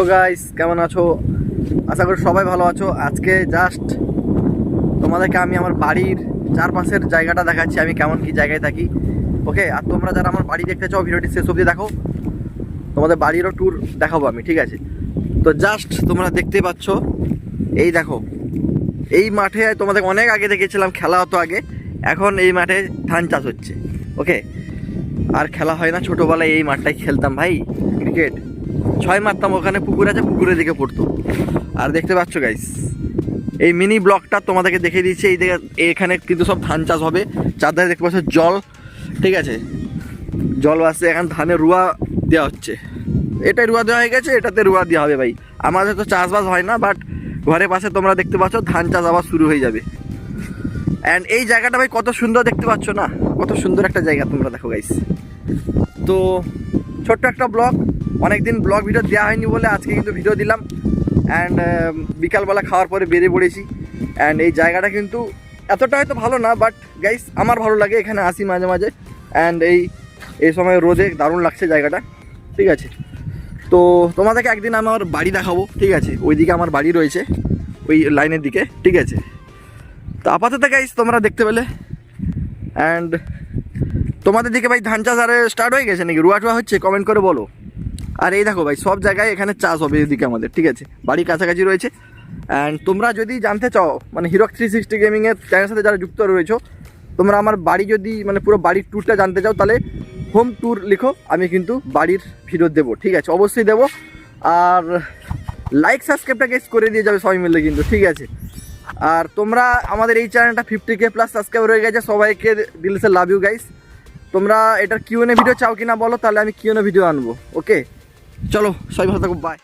তো গাইস কেমন আছো? আশা করি সবাই ভালো আছো। আজকে জাস্ট তোমাদেরকে আমি আমার বাড়ির চারপাশের জায়গাটা দেখাচ্ছি, আমি কেমন কি জায়গায় থাকি। ওকে আর তোমরা যারা আমার বাড়ি দেখতে চাও, ভিডিওটি শেষ অবধি দেখো। তোমাদের বাড়িরও ট্যুর দেখাবো আমি, ঠিক আছে? তো জাস্ট তোমরা দেখতে পাচ্ছ, এই দেখো। এই মাঠে তোমাদের অনেক আগে দেখেছিলাম, খেলা হতো আগে। এখন এই মাঠে ধান চাষ হচ্ছে। ওকে আর খেলা হয় না, ছোটোবেলায় এই মাঠটাই খেলতাম ভাই ক্রিকেট ছয় মারতাম, ওখানে পুকুর আছে, পুকুরের দিকে পড়তো। আর দেখতে পাচ্ছ গাইস এই মিনি ব্লকটা তোমাদেরকে দেখিয়ে দিচ্ছি এই দিকে এখানে কিন্তু সব ধান চাষ হবে। চারধারে দেখতে পাচ্ছ, জল, ঠিক আছে? জল আসছে এখন ধানে রুয়া দেওয়া হচ্ছে। এটাই রুয়া দেওয়া হয়ে গেছে, এটাতে রুয়া দেওয়া হবে ভাই। আমাদের তো চাষবাস হয় না বাট ঘরের পাশে তোমরা দেখতে পাচ্ছ, ধান চাষ আবার শুরু হয়ে যাবে। অ্যান্ড এই জায়গাটা ভাই কত সুন্দর দেখতে পাচ্ছ না? কত সুন্দর একটা জায়গা তোমরা দেখো গাইস তো ছোট্ট একটা ব্লগ অনেকদিন ব্লগ ভিডিও দেওয়া হয়নি বলে আজকে কিন্তু ভিডিও দিলাম। অ্যান্ড বিকালবেলা খাওয়ার পরে বেরিয়ে পড়েছি। অ্যান্ড এই জায়গাটা কিন্তু এতটা হয়তো ভালো না বাট গাইস আমার ভালো লাগে এখানে আসি মাঝে মাঝে। অ্যান্ড এই এই সময় রোদে দারুণ লাগছে জায়গাটা, ঠিক আছে? তো তোমাদেরকে একদিন আমার বাড়ি দেখাবো, ঠিক আছে? ওইদিকে আমার বাড়ি রয়েছে, ওই লাইনের দিকে, ঠিক আছে? তো আপাতত গাইস তোমরা দেখতে পেলে। অ্যান্ড তোমাদের দিকে ভাই ধান চাষ আরে স্টার্ট হয়ে গেছে নাকি? রুয়া টুয়া হচ্ছে কমেন্ট করে বলো। আর এই দেখো ভাই, সব জায়গায় এখানে চাষ হবে এদিকে আমাদের, ঠিক আছে? বাড়ি কাছাকাছি রয়েছে। অ্যান্ড তোমরা যদি জানতে চাও মানে হিরো থ্রি সিক্সটি গেমিংয়ের চ্যানেলের সাথে যারা যুক্ত রয়েছো, তোমরা আমার বাড়ি যদি মানে পুরো বাড়ির ট্যুরটা জানতে চাও, তাহলে হোম ট্যুর লিখো, আমি কিন্তু বাড়ির ভিডিও দেবো, ঠিক আছে? অবশ্যই দেবো। আর লাইক সাবস্ক্রাইবটা গেস করে দিয়ে যাবে সবাই মিলে কিন্তু, ঠিক আছে? আর তোমরা আমাদের এই চ্যানেলটা ফিফটি কে প্লাস সাবস্ক্রাইব হয়ে গেছে, সবাইকে দিলসে লাভ ইউ গাইস তোমরা এটার কিউএনএ ভিডিও চাও কিনা বলো, তাহলে আমি কিউএনএ ভিডিও আনব ওকে চলো সবাই ভালো থাকো বাই